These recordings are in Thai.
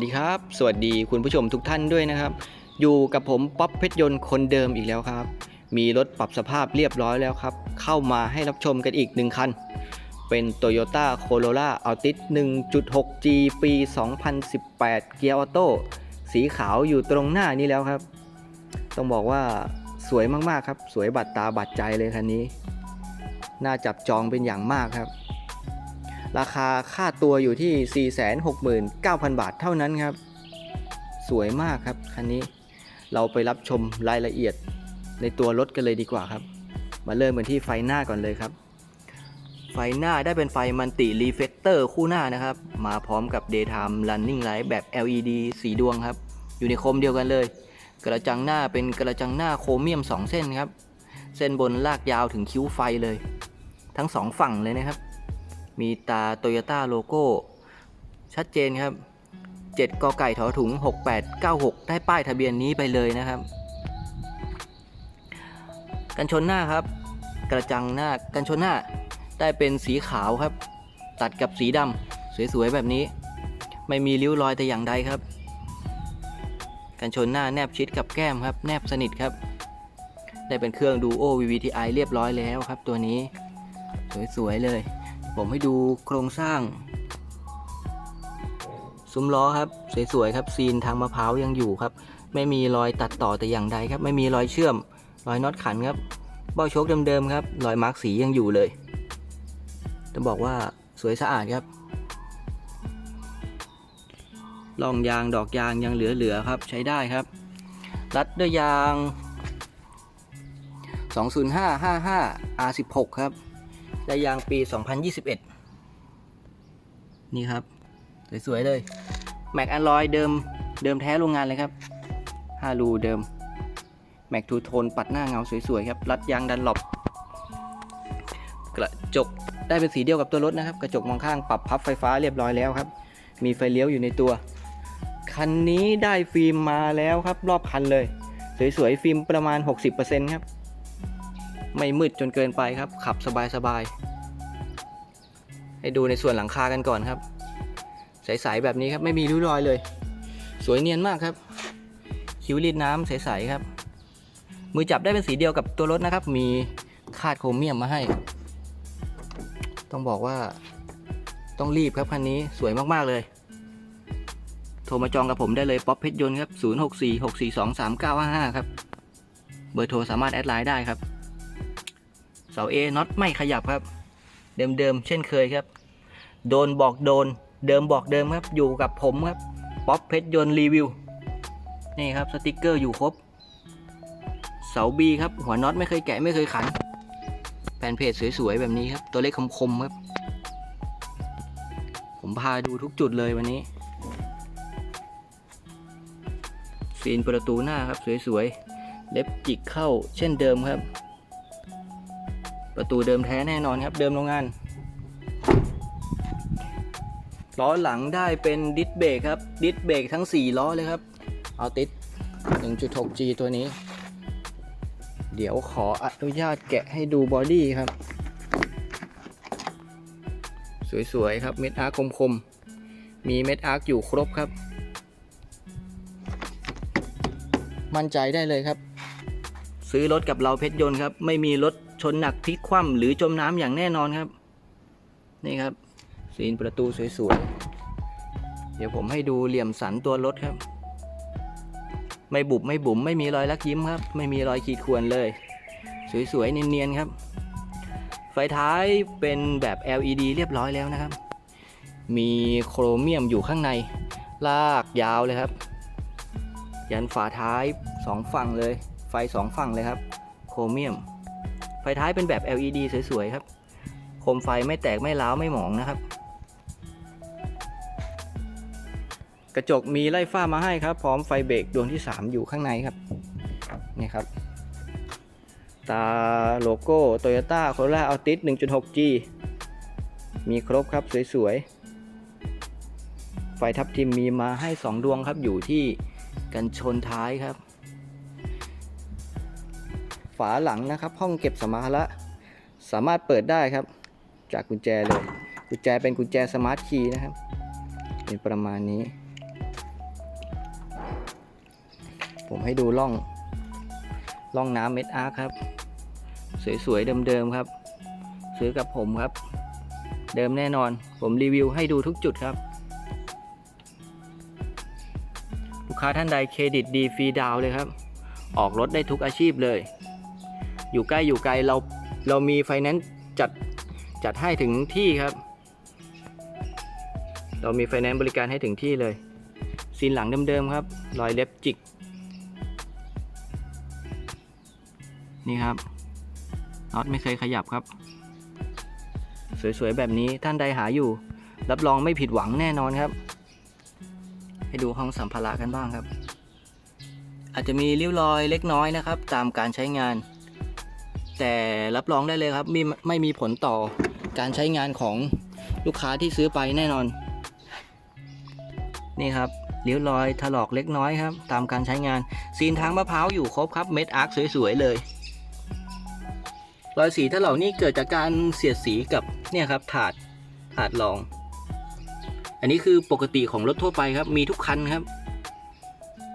สวัสดีครับ สวัสดีคุณผู้ชมทุกท่านด้วยนะครับ อยู่กับผมป๊อปเพชรยนต์คนเดิมอีกแล้วครับ มีรถปรับสภาพเรียบร้อยแล้วครับ เข้ามาให้รับชมกันอีกหนึ่งคัน เป็น Toyota Corolla Altis 1.6G ปี 2018 เกียร์ออโต้สีขาวอยู่ตรงหน้านี้แล้วครับ ต้องบอกว่าสวยมากๆครับ สวยบัดตาบัดใจเลยคันนี้ น่าจับจองเป็นอย่างมากครับ ราคาค่าตัวอยู่ที่ 469,000 บาทเท่านั้นครับ สวยมากครับคันนี้เราไปรับชมรายละเอียดในตัวรถกันเลยดีกว่าครับ มาเริ่มกันที่ไฟหน้าก่อนเลยครับ ไฟหน้าได้เป็นไฟมันติรีเฟกเตอร์คู่หน้านะครับ มาพร้อมกับ Daytime Running Light แบบ LED สีดวงครับ อยู่ในโคมเดียวกันเลย กระจังหน้าเป็นกระจังหน้าโครเมียม 2 เส้นครับ เส้นบนลากยาวถึงคิ้วไฟเลย ทั้งสองฝั่งเลยนะครับ มีตาโตโยต้าโลโก้ ชัดเจนครับ 7กไก่ถอถุง 6896 ได้ป้ายทะเบียนนี้ไปเลยนะครับ กันชนหน้าครับ กระจังหน้ากันชนหน้าได้เป็นสีขาวครับ ตัดกับสีดำสวยๆแบบนี้ ไม่มีริ้วรอยแต่อย่างใดครับ กันชนหน้าแนบชิดกับแก้มครับ แนบสนิทครับ ได้เป็นเครื่องดูโอ VVTi เรียบร้อยแล้วครับตัวนี้ สวยๆเลย ผมให้ดูโครงสร้าง ซุ้มล้อครับ สวยๆครับ ซีนทางมะพร้าวยังอยู่ครับ ไม่มีรอยตัดต่อแต่อย่างใดครับ ไม่มีรอยเชื่อม รอยน็อตขันครับ เบ้าโชคเดิมๆครับ รอยมาร์กสียังอยู่เลยต้องบอกว่าสวยสะอาดครับลองยางดอกยางยังเหลือๆครับ ใช้ได้ครับ รัดด้วยยาง 20555 R16 ครับ ได้ยางปี 2021 นี่ครับ สวย ๆ เลย แม็กอ l ลอยเดิมเดิมแท้โรงงานเลยครับ5รูเดิม แม็กทูโทนปัดหน้าเงาสวย ๆ ครับ รัดยางดันหลบกระจกได้เป็นสีเดียวกับตัวรถนะครับ กระจกมองข้างปรับพับไฟฟ้าเรียบร้อยแล้วครับ มีไฟเลี้ยวอยู่ในตัว คันนี้ได้ฟิล์มมาแล้วครับ รอบคันเลย สวย ๆ ฟิล์มประมาณ 60%ครับ ไม่มืดจนเกินไปครับ ขับสบายๆ ให้ดูในส่วนหลังคากันก่อนครับ ใสๆแบบนี้ครับ ไม่มีริ้วรอยเลย สวยเนียนมากครับ คิ้วรีดน้ำใสๆครับ มือจับได้เป็นสีเดียวกับตัวรถนะครับ มีคาดโครเมียมมาให้ ต้องบอกว่าต้องรีบครับคันนี้สวยมากๆเลย โทรมาจองกับผมได้เลยป๊อปเพชรยนต์ครับ 0646423955 ครับ เบอร์โทรสามารถแอดไลน์ได้ครับ เสา A น็อตไม่ขยับครับ เดิมๆเช่นเคยครับ โดนบอกโดน เดิมบอกเดิมครับ อยู่กับผมครับ ป๊อปเพชรยนต์รีวิว นี่ครับสติกเกอร์อยู่ครบ เสา B ครับ หัวน็อตไม่เคยแกะไม่เคยขัน แผ่นเพจสวยๆ แบบนี้ครับ ตัวเลขคมๆครับ ผมพาดูทุกจุดเลยวันนี้ซีนประตูหน้าครับสวยๆ เล็บจิกเข้าเช่นเดิมครับ ประตูเดิมแท้แน่นอนครับ เดิมโรงงาน ล้อหลังได้เป็นดิสเบรกครับ ดิสเบรกทั้ง 4 ล้อเลยครับ เอาติด 1.6G ตัวนี้ เดี๋ยวขออนุญาตแกะให้ดูบอดี้ครับ สวย ๆ ครับ เม็ดอาร์คคม ๆ มีเม็ดอาร์คอยู่ครบครับ มั่นใจได้เลยครับ ซื้อรถกับเราเพชรยนต์ครับ ไม่มีรถ ชนหนักพลิกคว่ำหรือจมน้ำอย่างแน่นอนครับ นี่ครับซีนประตูสวยๆ เดี๋ยวผมให้ดูเหลี่ยมสันตัวรถครับ ไม่บุบไม่บุ๋มไม่มีรอยลักยิ้มครับ ไม่มีรอยขีดข่วนเลย สวยๆ เนียนๆ ครับ ไฟท้ายเป็นแบบ LED เรียบร้อยแล้วนะครับ มีโครเมียมอยู่ข้างใน ลากยาวเลยครับ ยันฝาท้ายสองฝั่งเลย ไฟสองฝั่งเลยครับ โครเมียม ไฟท้ายเป็นแบบ LED สวยๆครับ โคมไฟไม่แตกไม่ร้าวไม่หมองนะครับ กระจกมีไล่ฝ้ามาให้ครับ พร้อมไฟเบรกดวงที่ 3 อยู่ข้างในครับ นี่ครับ ตาโลโก้ Toyota Corolla Altis 1.6G มีครบครับสวยๆ ไฟทับทิมมีมาให้ 2 ดวงครับอยู่ที่กันชนท้ายครับ ฝาหลังนะครับ ห้องเก็บสัมภาระสามารถเปิดได้ครับ จากกุญแจเลย กุญแจเป็นกุญแจสมาร์ทคีย์นะครับ เป็นประมาณนี้ ผมให้ดูล่องล่องน้ำเม็ดอาร์ครับ สวยๆเดิมๆครับ ซื้อกับผมครับ เดิมแน่นอน ผมรีวิวให้ดูทุกจุดครับ ลูกค้าท่านใดเครดิตดีฟรีดาวเลยครับ ออกรถได้ทุกอาชีพเลย อยู่ใกล้อยู่ไกลเราเรามีไฟแนนซ์จัดจัดให้ถึงที่ครับ เรามีไฟแนนซ์บริการให้ถึงที่เลยซีนหลังเดิมๆครับ รอยเล็บจิก นี่ครับน็อตไม่เคยขยับครับ สวยๆ แบบนี้ท่านใดหาอยู่ รับรองไม่ผิดหวังแน่นอนครับ ให้ดูห้องสัมภาระกันบ้างครับ อาจจะมีริ้วรอยเล็กน้อยนะครับ ตามการใช้งาน แต่รับรองได้เลยครับไมีไม่มีผลต่อการใช้งานของลูกค้าที่ซื้อไปแน่นอน นี่ครับริ้วรอยถลอกเล็กน้อยครับ ตามการใช้งานซีนทางมะพร้าวอยู่ครบครับเม็ดอาร์คสวยๆเลย รอยสีถลอกนี่เกิดจากการเสียดสีกับเนี่ยครับถาดถาดรอง อันนี้คือปกติของรถทั่วไปครับมีทุกคันครับ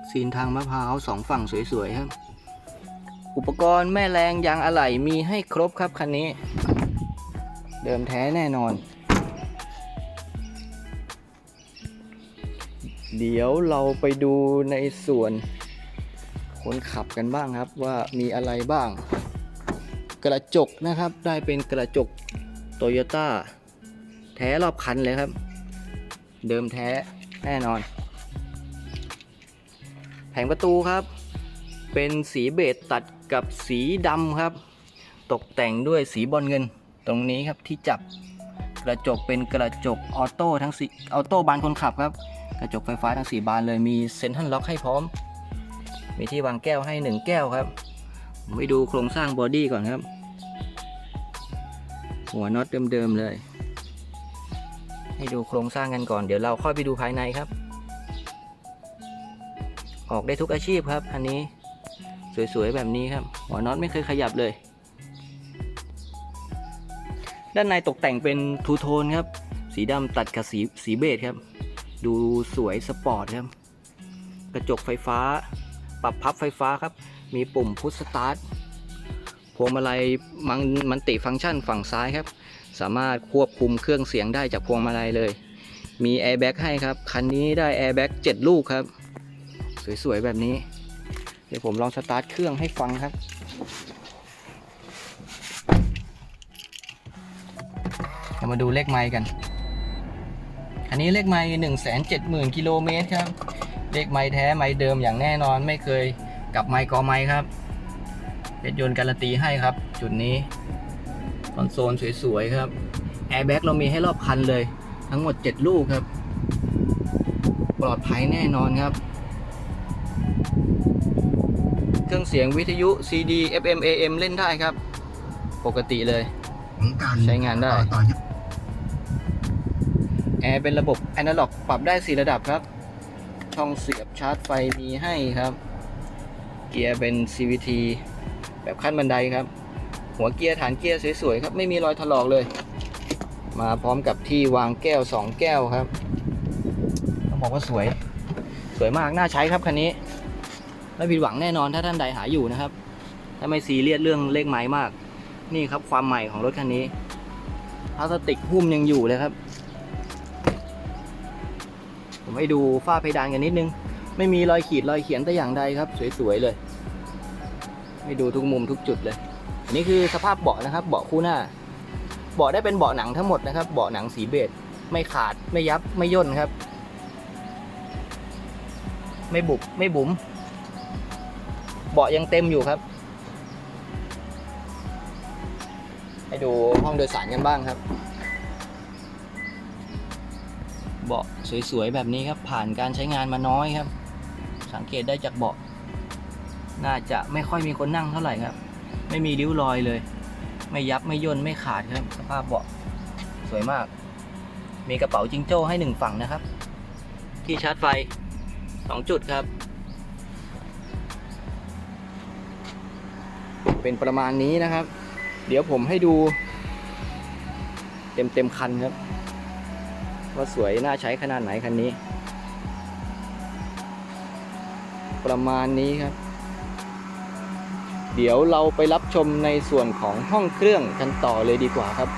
ซีนทางมะพร้าวสองฝั่งสวยๆครับ อุปกรณ์แม่แรงยางอะไหล่มีให้ครบครับคันนี้ เดิมแท้แน่นอน เดี๋ยวเราไปดูในส่วนคนขับกันบ้างครับว่ามีอะไรบ้าง กระจกนะครับได้เป็นกระจกโตโยต้าแท้รอบคันเลยครับ เดิมแท้แน่นอน แผงประตูครับ เป็นสีเบจตัดกับสีดำครับ ตกแต่งด้วยสีบอลเงิน ตรงนี้ครับที่จับกระจกเป็นกระจกออโต้ทั้งสีออโต้บานคนขับครับ กระจกไฟฟ้าทั้ง4บานเลยมีเซ็นทรัลล็อกให้พร้อม มีที่วางแก้วให้ 1 แก้วครับไปดูโครงสร้างบอดี้ก่อนครับ หัวน็อตเดิมๆเลย ให้ดูโครงสร้างกันก่อน เดี๋ยวเราค่อยไปดูภายในครับ ออกได้ทุกอาชีพครับอันนี้ สวยๆแบบนี้ครับ หัวน็อตไม่เคยขยับเลย ด้านในตกแต่งเป็นทูโทนครับ สีดำตัดกับสีสีเบจครับ ดูสวยสปอร์ตครับ กระจกไฟฟ้า ปรับพับไฟฟ้าครับ มีปุ่มพุชสตาร์ทพวงมาลัยมันมันติฟังก์ชันฝั่งซ้ายครับ สามารถควบคุมเครื่องเสียงได้จากพวงมาลัยเลย มีแอร์แบ็กให้ครับ คันนี้ได้แอร์แบ็ก7ลูกครับ สวยๆ แบบนี้ ดี๋ยวผมลองสตาร์ทเครื่องให้ฟังครับเรามาดูเลขไมล์กัน อันนี้เลขไมล์หนึ่งแสนเจ็ดหมื่นกิโลเมตรครับ เลขไมล์แท้ไมล์เดิมอย่างแน่นอนไม่เคยกลับไมล์กอไมล์ครับรถยนต์การันตีให้ครับ จุดนี้คอนโซลสวยๆครับแอร์แบ็กเรามีให้รอบคันเลย ทั้งหมด 7 ลูกครับ ปลอดภัยแน่นอนครับ รื่องเสียงวิทยุ CD FM AM เล่นได้ครับ ปกติเลยของการใช้งานได้ต่อต่อยอดแอร์เป็นระบบแอนะล็อกปรับได้ 4 ระดับครับ ช่องเสียบชาร์จไฟมีให้ครับ เกียร์เป็น CVT แบบขั้นบันไดครับ หัวเกียร์ฐานเกียร์สวยๆครับ ไม่มีรอยถลอกเลย มาพร้อมกับที่วางแก้ว 2 แก้วครับต้องบอกว่าสวย สวยมาก น่าใช้ครับคันนี้ ไม่ผิดหวังแน่นอนถ้าท่านใดหาอยู่นะครับ ถ้าไม่ซีเรียสเรื่องเลขไม้มาก นี่ครับความใหม่ของรถคันนี้พลาสติกหุ้มยังอยู่เลยครับ ผมให้ดูฝ้าเพดานกันนิดนึง ไม่มีรอยขีดรอยเขียนแต่อย่างใดครับ สวยๆเลย ให้ดูทุกมุมทุกจุดเลย อันนี้คือสภาพเบาะนะครับ เบาะคู่หน้า เบาะได้เป็นเบาะหนังทั้งหมดนะครับ เบาะหนังสีเบจไม่ขาดไม่ยับไม่ย่นครับ ไม่บุบไม่บุ๋ม เบาะยังเต็มอยู่ครับ ให้ดูห้องโดยสารกันบ้างครับ เบาะสวยๆแบบนี้ครับ ผ่านการใช้งานมาน้อยครับ สังเกตได้จากเบาะ น่าจะไม่ค่อยมีคนนั่งเท่าไหร่ครับ ไม่มีริ้วรอยเลย ไม่ยับไม่ย่นไม่ขาดครับ สภาพเบาะสวยมาก มีกระเป๋าจิงโจ้ให้หนึ่งฝั่งนะครับ ที่ชาร์จไฟสองจุดครับ เป็นประมาณนี้นะครับ เดี๋ยวผมให้ดู เต็มเต็มคันครับ ว่าสวยน่าใช้ขนาดไหนคันนี้ ประมาณนี้ครับ เดี๋ยวเราไปรับชมในส่วนของห้องเครื่องกันต่อเลยดีกว่าครับ